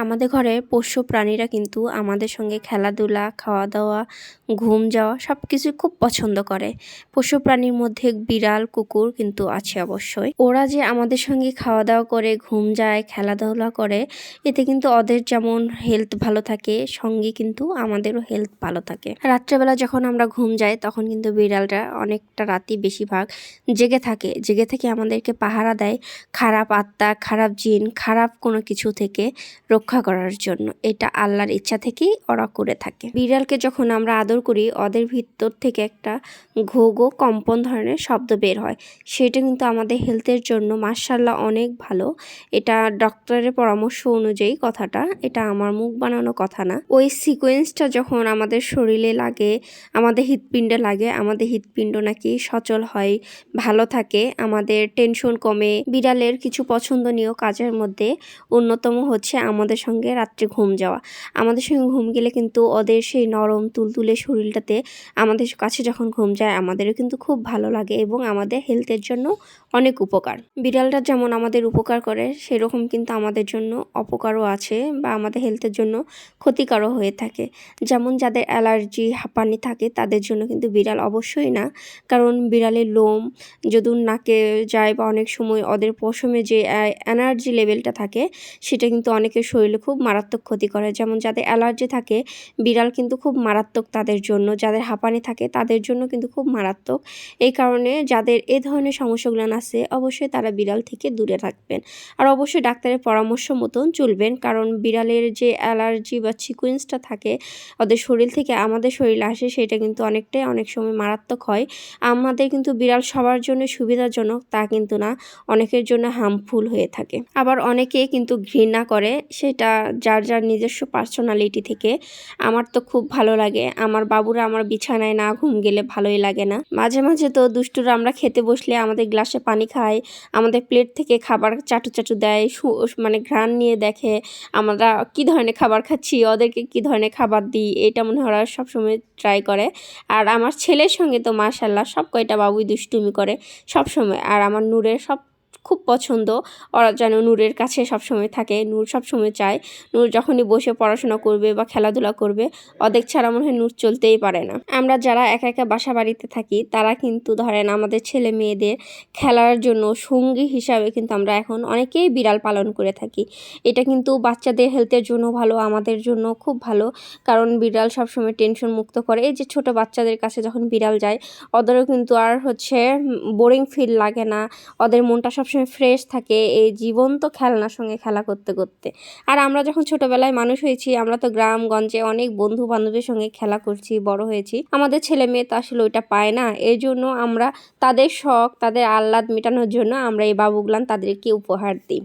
আমাদের ঘরে পোষ্য প্রাণীরা কিন্তু আমাদের সঙ্গে খেলাধুলা খাওয়া দাওয়া ঘুম যাওয়া সব কিছু খুব পছন্দ করে। পোষ্য প্রাণীর মধ্যে বিড়াল, কুকুর কিন্তু আছে অবশ্যই। ওরা যে আমাদের সঙ্গে খাওয়া দাওয়া করে, ঘুম যায়, খেলাধুলা করে, এতে কিন্তু ওদের যেমন হেলথ ভালো থাকে, সঙ্গে কিন্তু আমাদেরও হেলথ ভালো থাকে। রাত্রেবেলা যখন আমরা ঘুম যাই, তখন কিন্তু বিড়ালরা অনেকটা রাতি বেশিরভাগ জেগে থাকে। জেগে থেকে আমাদেরকে পাহারা দেয়। খারাপ আত্মা, খারাপ জিন, খারাপ কোনো কিছু থেকে রক্ষা করার জন্য। এটা আল্লাহর ইচ্ছা থেকেই ওরা করে থাকে। বিড়ালকে যখন আমরা আদর করি, ওদের ভিতর থেকে একটা ঘো ঘো কম্পন ধরনের শব্দ বের হয়। সেটা কিন্তু আমাদের হেলথের জন্য মার্শাল্লাহ অনেক ভালো। এটা ডক্টরের পরামর্শ অনুযায়ী কথাটা। এটা আমার মুখ বানানো কথা না। ওই সিকোয়েন্সটা যখন আমাদের শরীরে লাগে, আমাদের হৃৎপিণ্ডে লাগে, আমাদের হৃৎপিণ্ড নাকি সচল হয়, ভালো থাকে, আমাদের টেনশন কমে, বিড়ালের কিছু পছন্দনীয় কাজের মধ্যে অন্যতম হচ্ছে আমাদের সঙ্গে রাত্রে ঘুম যাওয়া। আমাদের সঙ্গে ঘুম গেলে কিন্তু ওদের সেই নরম, তুলতুলে শরীরটাতে আমাদের কাছে যখন ঘুম যায়, আমাদেরও কিন্তু খুব ভালো লাগে এবং আমাদের হেলথের জন্য অনেক উপকার। বিড়ালটা যেমন আমাদের উপকার করে, সেরকম কিন্তু আমাদের জন্য অপকারও আছে বা আমাদের হেলথের জন্য ক্ষতিকারও হয়ে থাকে। যেমন যাদের অ্যালার্জি হাঁপানি থাকে, তাদের জন্য কিন্তু বিড়াল অবশ্যই না। কারণ বিড়ালের লোম যদি নাকে যায় বা অনেক সময় ওদের পশমে যে এনার্জি লেভেলটা থাকে, সেটা কিন্তু অনেকের শরীরে খুব মারাত্মক ক্ষতি করে। যেমন যাদের অ্যালার্জি থাকে, বিড়াল কিন্তু খুব মারাত্মক তাদের জন্য। যাদের হাঁপানি থাকে, তাদের জন্য কিন্তু খুব মারাত্মক। এই কারণে যাদের এ ধরনের সমস্যাগুলো আছে, অবশ্যই তারা বিড়াল থেকে দূরে থাকবেন। আর অবশ্যই ডাক্তারের পরামর্শ মতন চলবেন। কারণ বিড়ালের যে অ্যালার্জি বা সিকুয়েন্সটা থাকে, ওদের শরীর থেকে আমাদের শরীরে আসে, সেটা কিন্তু অনেকটাই অনেক সময় মারাত্মক হয়। আমাদের কিন্তু বিড়াল সবার জন্য সুবিধাজনক, তা কিন্তু না। অনেকের জন্য হার্মফুল হয়ে থাকে। আবার অনেকে কিন্তু ঘৃণা করে, সেটা যার যার নিজস্ব পার্সোনালিটি থেকে আমার তো খুব ভালো লাগে। আমার বাবুরা আমার বিছানায় না ঘুম গেলে ভালোই লাগে না। মাঝে মাঝে তো দুষ্টুরা আমরা খেতে বসলে আমাদের গ্লাসে পানি খায়, আমাদের প্লেট থেকে খাবার চাটু চাটু দেয় মানে ঘ্রাণ নিয়ে দেখে, আমরা কি ধরনের খাবার খাচ্ছি, ওদেরকে কি ধরনের খাবার দিই, এটা মনে হয় ওরা সবসময় ট্রাই করে। আর আমার ছেলের সঙ্গে তো মাশাল্লাহ সব কয়টা বাবুই দুষ্টুমি করে সব সময় আর আমার নূরের সব খুব পছন্দ। ওরা যেন নূরের কাছে সবসময় থাকে। নূর সবসময় চায়। নূর যখনই বসে পড়াশোনা করবে বা খেলাধুলা করবে অদেক ছাড়া মনে হয় নূর চলতেই পারে না। আমরা যারা একা একা বাসা বাড়িতে থাকি, তারা কিন্তু ধরেন আমাদের ছেলে মেয়েদের খেলার জন্য সঙ্গী হিসাবে কিন্তু আমরা এখন অনেকেই বিড়াল পালন করে থাকি। এটা কিন্তু বাচ্চাদের হেলথের জন্য ভালো, আমাদের জন্য খুব ভালো। কারণ বিড়াল সবসময় টেনশন মুক্ত করে। এই যে ছোট বাচ্চাদের কাছে যখন বিড়াল যায়, ওদেরও কিন্তু আর হচ্ছে বোরিং ফিল লাগে না। ওদের মনটা সব সবসময় ফ্রেশ থাকে, এই জীবন্ত খেলনার সঙ্গে খেলা করতে করতে। আর আমরা যখন ছোটবেলায় মানুষ হয়েছি, আমরা তো গ্রামগঞ্জে অনেক বন্ধু বান্ধবের সঙ্গে খেলা করছি, বড় হয়েছি। আমাদের ছেলে মেয়ে তো আসলে ওইটা পায় না। এর জন্য আমরা তাদের শখ, তাদের আহ্লাদ মেটানোর জন্য আমরা এই বাবুগুলান তাদেরকে উপহার দিই।